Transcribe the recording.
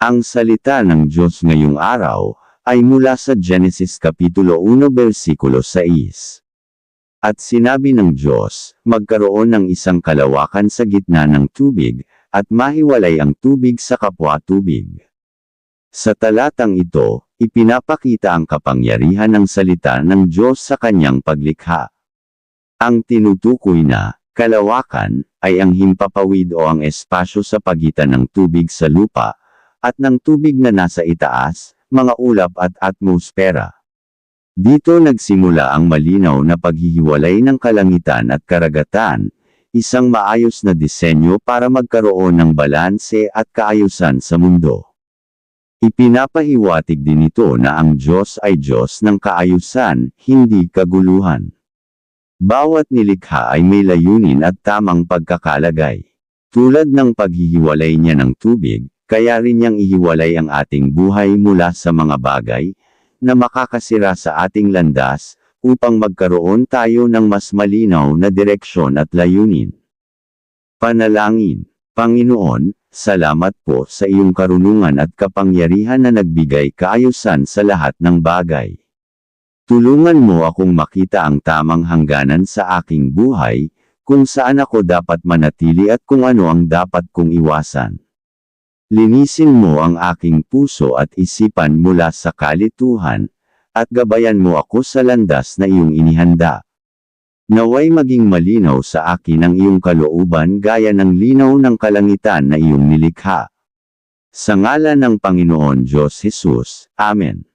Ang salita ng Diyos ngayong araw ay mula sa Genesis Kapitulo 1 versikulo 6. At sinabi ng Diyos, magkaroon ng isang kalawakan sa gitna ng tubig, at mahiwalay ang tubig sa kapwa tubig. Sa talatang ito, ipinapakita ang kapangyarihan ng salita ng Diyos sa kanyang paglikha. Ang tinutukoy na, kalawakan, ay ang himpapawid o ang espasyo sa pagitan ng tubig sa lupa, at ng tubig na nasa itaas, mga ulap at atmosfera. Dito nagsimula ang malinaw na paghihiwalay ng kalangitan at karagatan, isang maayos na disenyo para magkaroon ng balanse at kaayusan sa mundo. Ipinapahiwatig din ito na ang Diyos ay Diyos ng kaayusan, hindi kaguluhan. Bawat nilikha ay may layunin at tamang pagkakalagay. Tulad ng paghihiwalay niya ng tubig, kaya rin niyang ihiwalay ang ating buhay mula sa mga bagay, na makakasira sa ating landas, upang magkaroon tayo ng mas malinaw na direksyon at layunin. Panalangin, Panginoon, salamat po sa iyong karunungan at kapangyarihan na nagbigay kaayusan sa lahat ng bagay. Tulungan mo akong makita ang tamang hangganan sa aking buhay, kung saan ako dapat manatili at kung ano ang dapat kong iwasan. Linisin mo ang aking puso at isipan mula sa kalituhan, at gabayan mo ako sa landas na iyong inihanda. Naway maging malinaw sa akin ang iyong kalooban gaya ng linaw ng kalangitan na iyong nilikha. Sa ngala ng Panginoon Diyos Jesus, Amen.